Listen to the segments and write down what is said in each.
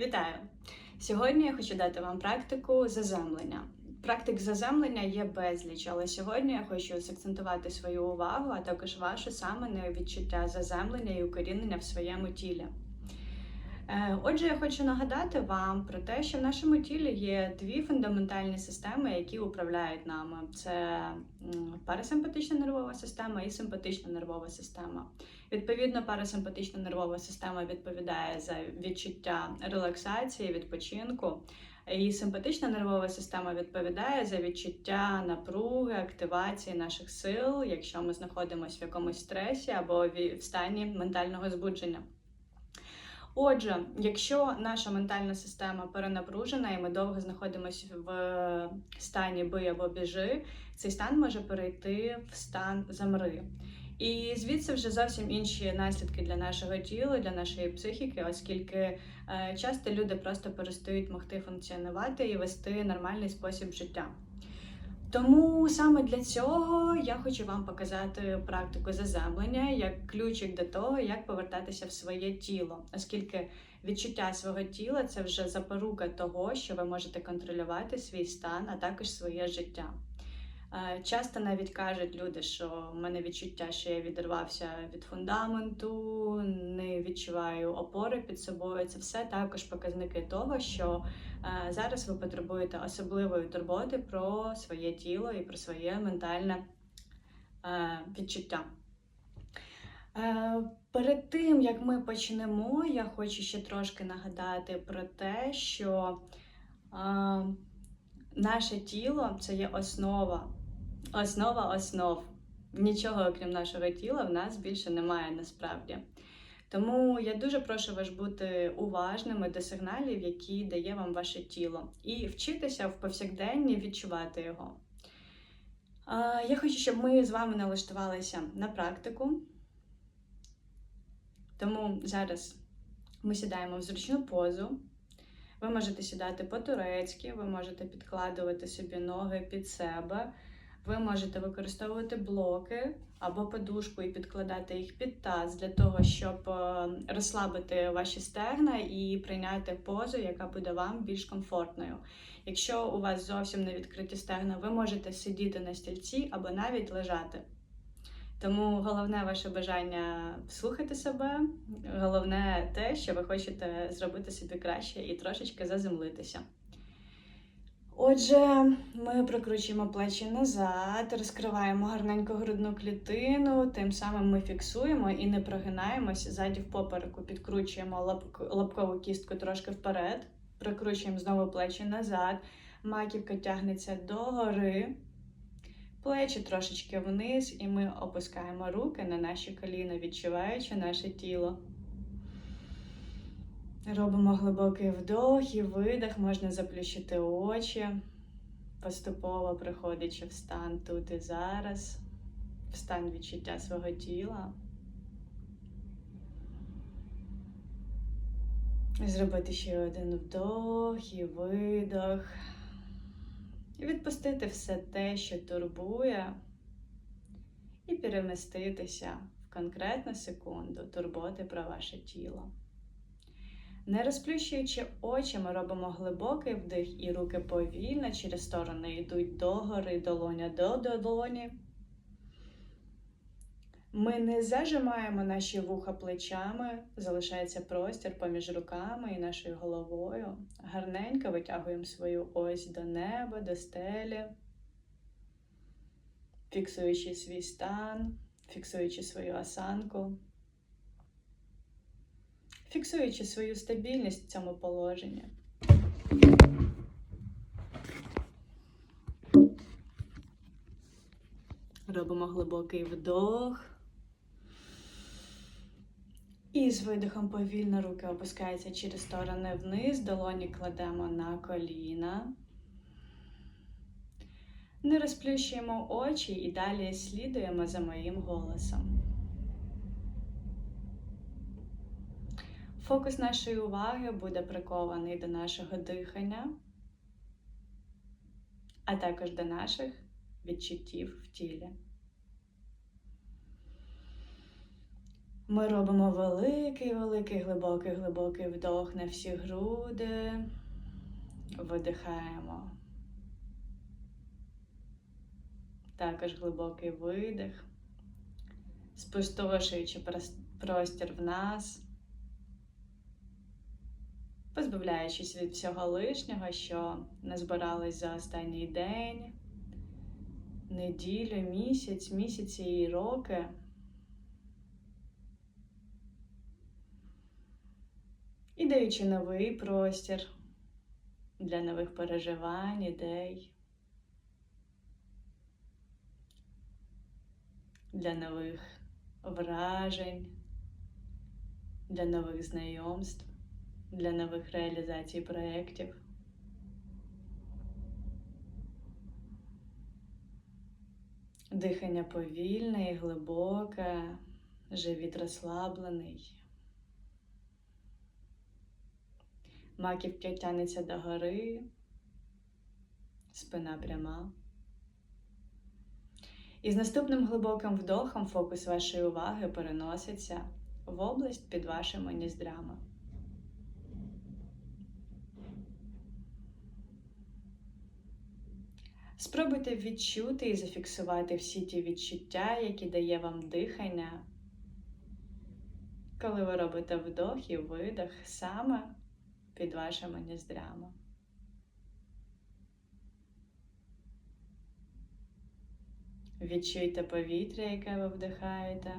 Вітаю! Сьогодні я хочу дати вам практику заземлення. Практик заземлення є безліч, але сьогодні я хочу закцентувати свою увагу, а також ваше саме на відчуття заземлення і укорінення в своєму тілі. Е, Отже, я хочу нагадати вам про те, що в нашому тілі є дві фундаментальні системи, які управляють нами: це парасимпатична нервова система і симпатична нервова система. Відповідно, парасимпатична нервова система відповідає за відчуття релаксації, відпочинку. І симпатична нервова система відповідає за відчуття напруги, активації наших сил, якщо ми знаходимося в якомусь стресі або в в стані ментального збудження. Отже, якщо наша ментальна система перенапружена і ми довго знаходимося в стані бий або біжи, цей стан може перейти в стан замри. І звідси вже зовсім інші наслідки для нашого тіла, для нашої психіки, оскільки е, часто люди просто перестають могти функціонувати і вести нормальний спосіб життя. Тому саме для цього я хочу вам показати практику заземлення як ключик до того, як повертатися в своє тіло, оскільки відчуття свого тіла це вже запорука того, що ви можете контролювати свій стан, а також своє життя. Е, Часто навіть кажуть люди, що в мене відчуття, що я відірвався від фундаменту, не відчуваю опори під собою. Це все також показники того, що е, зараз ви потребуєте особливої турботи про своє тіло і про своє ментальне е, відчуття. Перед тим як ми почнемо, я хочу ще трошки нагадати про те, що наше тіло це є основа, основа основ. Нічого, окрім нашого тіла, в нас більше немає насправді. Тому я дуже прошу вас бути уважними до сигналів, які дає вам ваше тіло, і вчитися в повсякденні відчувати його. Я хочу, щоб ми з вами налаштувалися на практику. Тому зараз ми сідаємо в зручну позу. Ви можете сідати по-турецьки, ви можете підкладувати собі ноги під себе. Ви можете використовувати блоки або подушку і підкладати їх під таз для того, щоб е, розслабити ваші стегна і прийняти позу, яка буде вам більш комфортною. Якщо у вас зовсім не відкриті стегна, ви можете сидіти на стільці або навіть лежати. Тому головне ваше бажання слухати себе, головне те, що ви хочете зробити собі краще і трошечки заземлитися. Отже, ми прикручуємо плечі назад, розкриваємо гарненько грудну клітину, тим самим ми фіксуємо і не прогинаємося ззаді в попереку, підкручуємо лобкову кістку трошки вперед, прикручуємо знову плечі назад, маківка тягнеться догори, плечі трошечки вниз, і ми опускаємо руки на наші коліна, відчуваючи наше тіло. Робимо глибокий вдох і видих, можна заплющити очі, поступово приходячи в стан тут і зараз, в стан відчуття свого тіла. Зробити ще один вдох і видох. І відпустити все те, що турбує, і переміститися в конкретну секунду турботи про ваше тіло. Не розплющуючи очі, ми робимо глибокий вдих, і руки повільно через сторони йдуть догори, долоня до долоні. Ми не зажимаємо наші вуха плечами, залишається простір поміж руками і нашою головою. Гарненько витягуємо свою ось до неба, до стелі, фіксуючи свій стан, фіксуючи свою осанку фіксуючи свою стабільність в цьому положенні. Робимо глибокий вдох. І з видихом повільно руки опускаються через сторони вниз, долоні кладемо на коліна. Не розплющуємо очі і далі слідуємо за моїм голосом. Фокус нашої уваги буде прикований до нашого дихання, а також до наших відчуттів в тілі. Ми робимо великий, великий, глибокий, глибокий вдох на всі груди. Видихаємо. Також глибокий видих, спустошуючи простір в нас, позбавляючись від всього лишнього, що назбирались за останній день, неділю, місяць, місяці і роки. І даючи новий простір для нових переживань, ідей, для нових вражень, для нових знайомств, для нових реалізацій проєктів. Дихання повільне і глибоке, живіт розслаблений. Маківка тянеться догори, спина пряма. І з наступним глибоким вдохом фокус вашої уваги переноситься в область під вашими ніздрями. Спробуйте відчути і зафіксувати всі ті відчуття, які дає вам дихання, коли ви робите вдох і видох саме під вашими ніздрями. Відчуйте повітря, яке ви вдихаєте.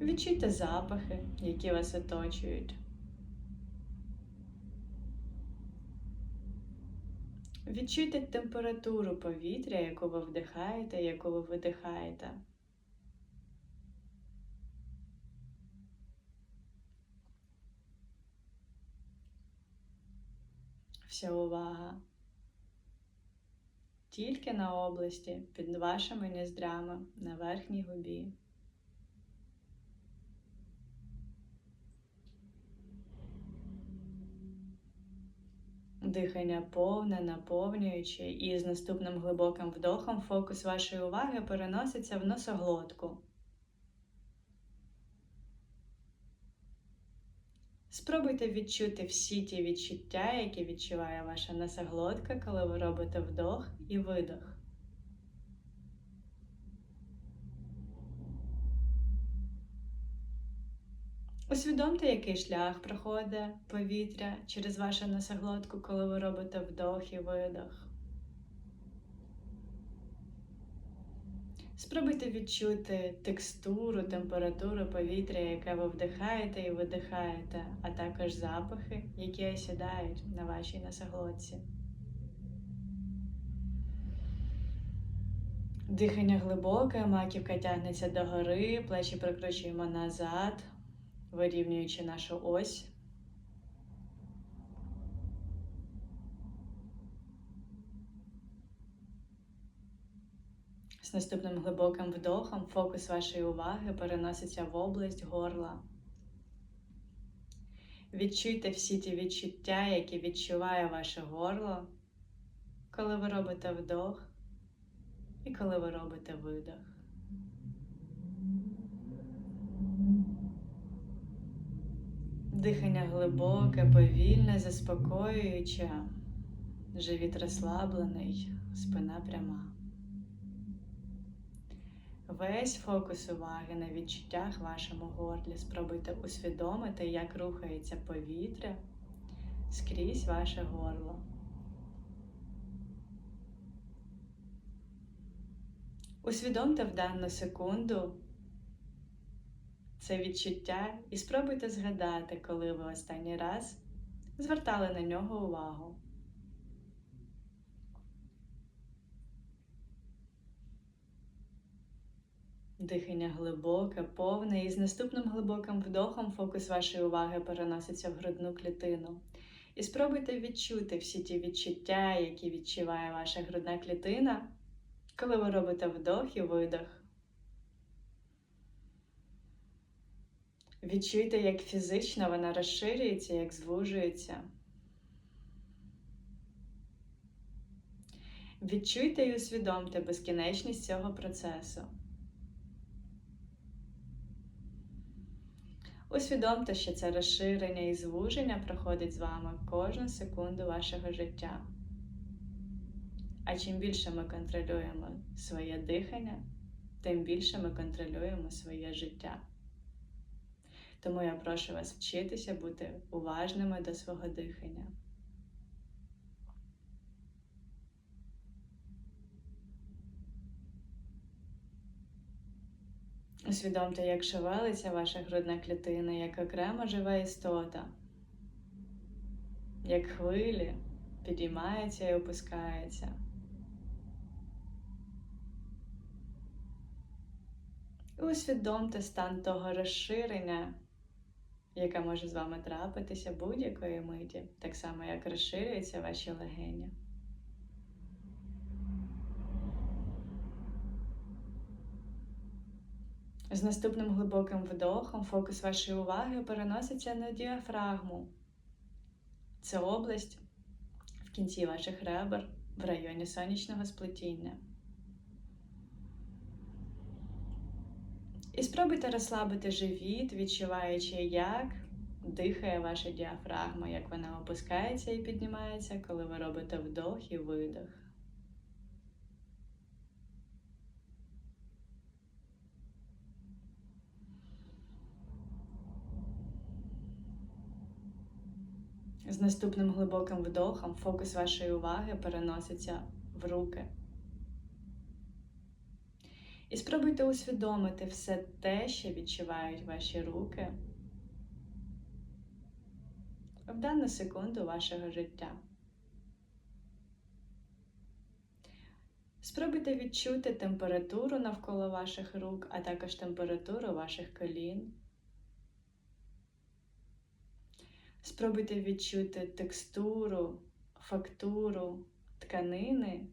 Відчуйте запахи, які вас оточують. Відчуйте температуру повітря, яку ви вдихаєте, яку ви видихаєте. Вся увага тільки на області під вашими ніздрями на верхній губі. Дихання повне, наповнюючи, і з наступним глибоким вдохом фокус вашої уваги переноситься в носоглотку. Спробуйте відчути всі ті відчуття, які відчуває ваша носоглотка, коли ви робите вдох і видох. Усвідомте, який шлях проходить повітря через вашу носоглотку, коли ви робите вдох і видох. Спробуйте відчути текстуру, температуру повітря, яке ви вдихаєте і видихаєте, а також запахи, які осідають на вашій носоглотці. Дихання глибоке, маківка тягнеться догори, плечі прикручуємо назад, вирівнюючи нашу ось. З наступним глибоким вдохом фокус вашої уваги переноситься в область горла. Відчуйте всі ті відчуття, які відчуває ваше горло, коли ви робите вдох і коли ви робите видох. Дихання глибоке, повільне, заспокоююче, живіт розслаблений, спина пряма. Весь фокус уваги на відчуттях вашому горлі. Спробуйте усвідомити, як рухається повітря скрізь ваше горло. Усвідомте в дану секунду це відчуття і спробуйте згадати, коли ви останній раз звертали на нього увагу. Дихання глибоке, повне, і з наступним глибоким вдохом фокус вашої уваги переноситься в грудну клітину. І спробуйте відчути всі ті відчуття, які відчуває ваша грудна клітина, коли ви робите вдох і видох. Відчуйте, як фізично вона розширюється, як звужується. Відчуйте і усвідомте безкінечність цього процесу. Усвідомте, що це розширення і звуження проходить з вами кожну секунду вашого життя. А чим більше ми контролюємо своє дихання, тим більше ми контролюємо своє життя. Тому я прошу вас вчитися бути уважними до свого дихання. Усвідомте, як шевелиться ваша грудна клітина, як окрема жива істота, як хвилі підіймається і опускається. Усвідомте стан того розширення, яке може з вами трапитися будь-якої миті, так само, як розширюються ваші легені. З наступним глибоким вдохом фокус вашої уваги переноситься на діафрагму. Це область в кінці ваших ребер в районі сонячного сплетіння. І спробуйте розслабити живіт, відчуваючи, як дихає ваша діафрагма, як вона опускається і піднімається, коли ви робите вдох і видох. З наступним глибоким вдохом фокус вашої уваги переноситься в руки. І спробуйте усвідомити все те, що відчувають ваші руки в дану секунду вашого життя. Спробуйте відчути температуру навколо ваших рук, а також температуру ваших колін. Спробуйте відчути текстуру, фактуру тканини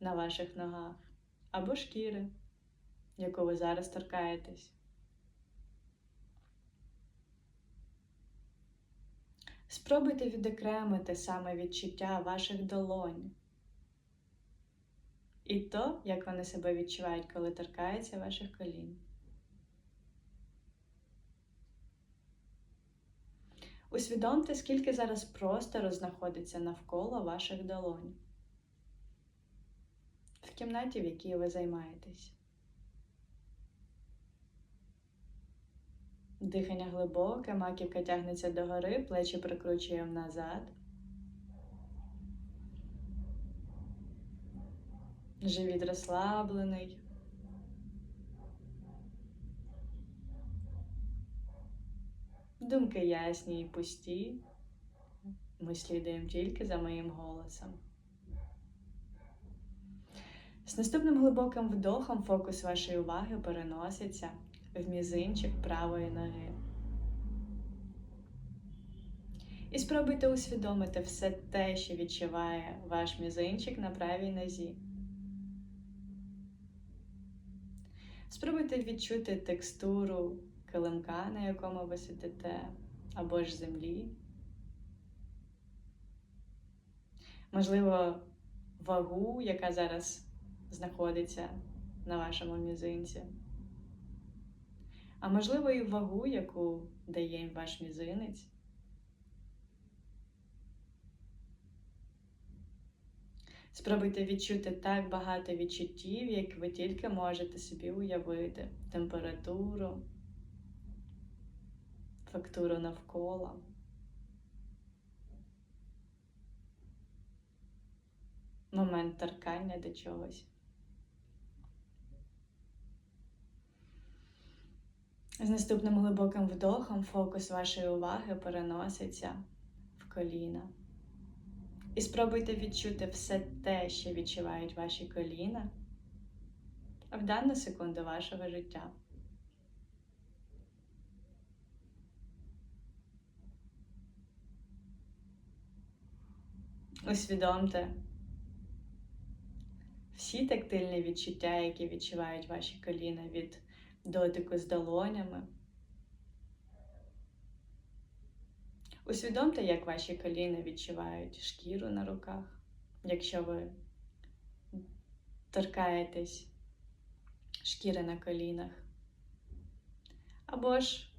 на ваших ногах або шкіри, яку ви зараз торкаєтесь. Спробуйте відокремити саме відчуття ваших долонь і то, як вони себе відчувають, коли торкаються ваших колін. Усвідомте, скільки зараз простору знаходиться навколо ваших долонь в кімнаті, в якій ви займаєтесь. Дихання глибоке, маківка тягнеться догори, плечі прикручуємо назад. Живіт розслаблений. Думки ясні і пусті. Ми слідуємо тільки за моїм голосом. З наступним глибоким вдохом фокус вашої уваги переноситься в мізинчик правої ноги. І спробуйте усвідомити все те, що відчуває ваш мізинчик на правій нозі. Спробуйте відчути текстуру килимка, на якому ви сидите, або ж землі. Можливо, вагу, яка зараз знаходиться на вашому мізинці. А можливо, і вагу, яку дає ваш мізинець. Спробуйте відчути так багато відчуттів, як ви тільки можете собі уявити температуру, фактуру навколо. Момент торкання до чогось. З наступним глибоким вдохом фокус вашої уваги переноситься в коліна. І спробуйте відчути все те, що відчувають ваші коліна в дану секунду вашого життя. Усвідомте всі тактильні відчуття, які відчувають ваші коліна від дотику з долонями. Усвідомте, як ваші коліна відчувають шкіру на руках, якщо ви торкаєтесь шкіри на колінах, або ж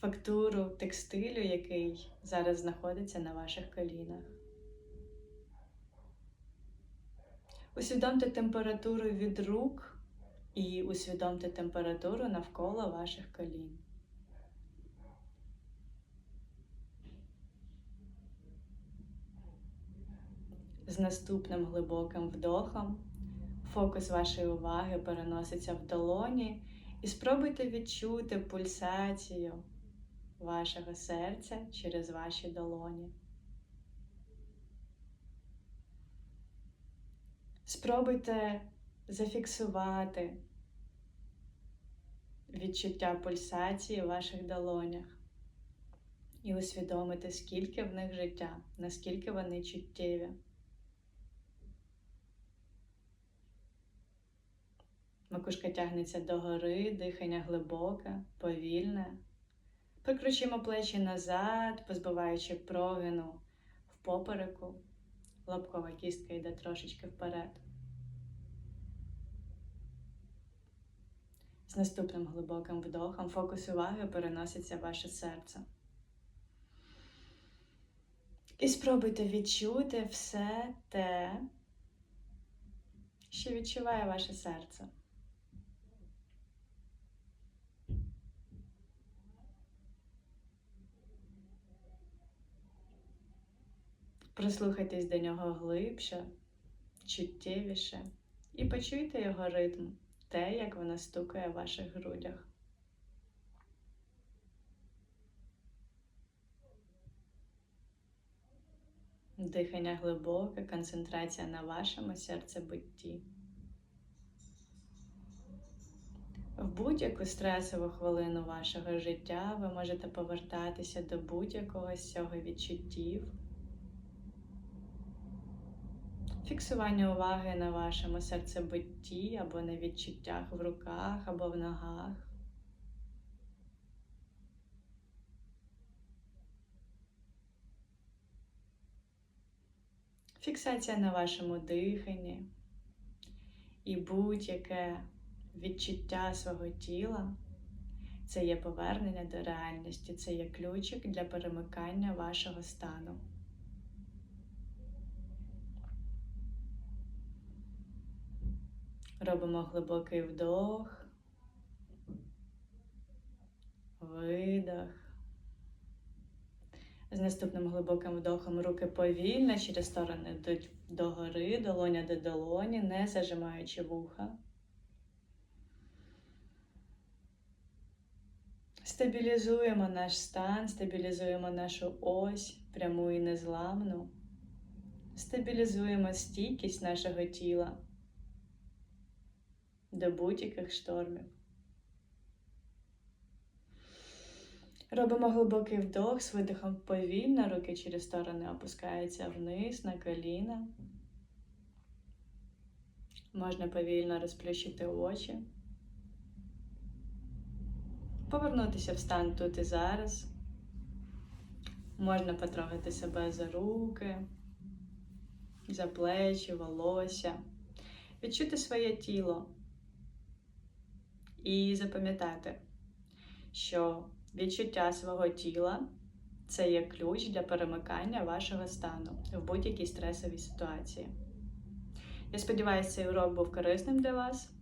фактуру текстилю, який зараз знаходиться на ваших колінах. Усвідомте температуру від рук і усвідомте температуру навколо ваших колін. З наступним глибоким вдохом фокус вашої уваги переноситься в долоні і спробуйте відчути пульсацію вашого серця через ваші долоні. Спробуйте зафіксувати відчуття пульсації в ваших долонях і усвідомити, скільки в них життя, наскільки вони чуттєві. Макушка тягнеться догори, дихання глибоке, повільне. Прикручуємо плечі назад, позбиваючи прогину в попереку. Лобкова кістка йде трошечки вперед. З наступним глибоким вдохом фокус уваги переноситься в ваше серце. І спробуйте відчути все те, що відчуває ваше серце. Прислухайтесь до нього глибше, чуттєвіше і почуйте його ритм, те, як воно стукає в ваших грудях. Дихання глибоке, концентрація на вашому серцебутті. В будь-яку стресову хвилину вашого життя ви можете повертатися до будь-якого з цього відчуттів. Фіксування уваги на вашому серцебутті або на відчуттях в руках або в ногах. Фіксація на вашому диханні і будь-яке відчуття свого тіла це є повернення до реальності, це є ключик для перемикання вашого стану. Робимо глибокий вдох, видох. З наступним глибоким вдохом руки повільно через сторони йдуть догори, долоня до долоні, не зажимаючи вуха. Стабілізуємо наш стан, стабілізуємо нашу ось, пряму і незламну. Стабілізуємо стійкість нашого тіла до будь-яких штормів. Робимо глибокий вдох з видихом повільно, руки через сторони опускаються вниз на коліна. Можна повільно розплющити очі, повернутися в стан тут і зараз. Можна потрогати себе за руки, за плечі, волосся, відчути своє тіло. І запам'ятати, що відчуття свого тіла це є ключ для перемикання вашого стану в будь-якій стресовій ситуації. Я сподіваюся, цей урок був корисним для вас.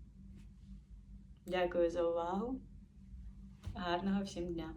Дякую за увагу. Гарного всім дня!